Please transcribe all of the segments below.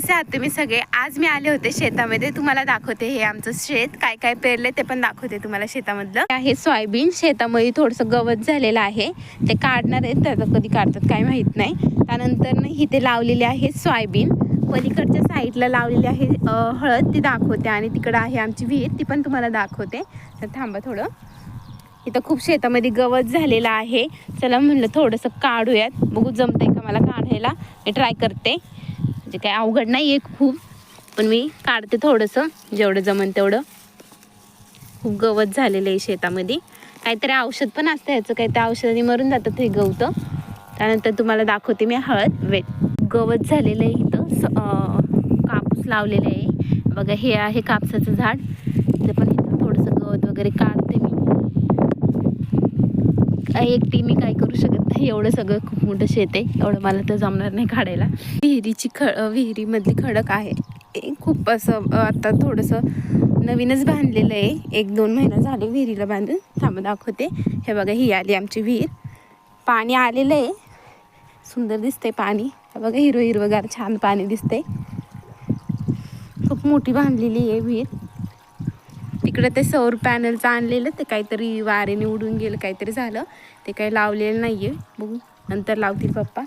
कसे आहात तुम्ही सगळे? आज मी आले होते शेतामध्ये. तुम्हाला दाखवते हे आमचं शेत. काय काय पेरले ते पण दाखवते तुम्हाला शेतामधलं. हे आहे सोयाबीन. शेतामध्ये थोडंसं गवत झालेलं आहे. ते काढणार आहेत. त्याचं कधी काढतात काय माहीत नाही. त्यानंतर इथे लावलेले आहे सोयाबीन. पलीकडच्या साईडला लावलेली आहे हळद. ती दाखवते आणि तिकडं आहे आमची विहीर. ती पण तुम्हाला दाखवते. तर थांबा थोडं. इथं खूप शेतामध्ये गवत झालेलं आहे. चला म्हणलं थोडंसं काढूयात. बघू जमतंय का मला काढायला. मी ट्राय करते. म्हणजे काय अवघड नाही आहे खूप. पण मी काढते थोडंसं जेवढं जमन तेवढं. खूप गवत झालेलं आहे शेतामध्ये. काहीतरी औषध पण असतं ह्याचं काही त्या औषधाने मरून जातं हे गवतं. त्यानंतर तुम्हाला दाखवते मी हळद वेट गवत झालेलं आहे इथं. स कापूस लावलेलं आहे. बघा हे आहे कापसाचं झाड. ते पण इथं थोडंसं गवत वगैरे का एकटी मी काय करू शकत नाही. एवढं सगळं खूप मोठं शेत आहे. एवढं मला तर जमणार नाही काढायला. विहिरीची ख विहिरीमधली खडक आहे. ए, खूप असं आता थोडंसं नवीनच बांधलेलं आहे. एक दोन महिना झाले विहिरीला बांधून. थांब दाखवते. हे बघा ही आली आमची विहीर. पाणी आलेलं आहे. सुंदर दिसते पाणी. हे बघा हिरो हिरवगार छान पाणी दिसते खूप मोठी बांधलेली आहे विहीर. इकडे ते सौर पॅनलचं आणलेलं ते काहीतरी वारेने उडून गेलं काहीतरी झालं. ते काही लावलेलं नाही आहे बघू. नंतर लावतील पप्पा.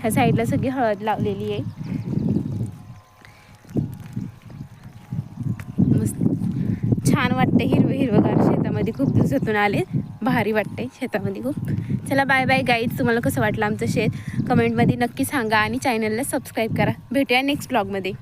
ह्या साईडला सगळी हळद लावलेली आहे. मस्त. छान वाटतं हिरवं हिरवंगार शेतामध्ये खूप दिवसातून आले. भारी वाटते शेतामध्ये खूप. चला बाय बाय गाईज तुम्हाला कसं वाटलं आमचं शेत? कमेंटमध्ये नक्की सांगा आणि चॅनलला सबस्क्राईब करा. भेटूया नेक्स्ट ब्लॉगमध्ये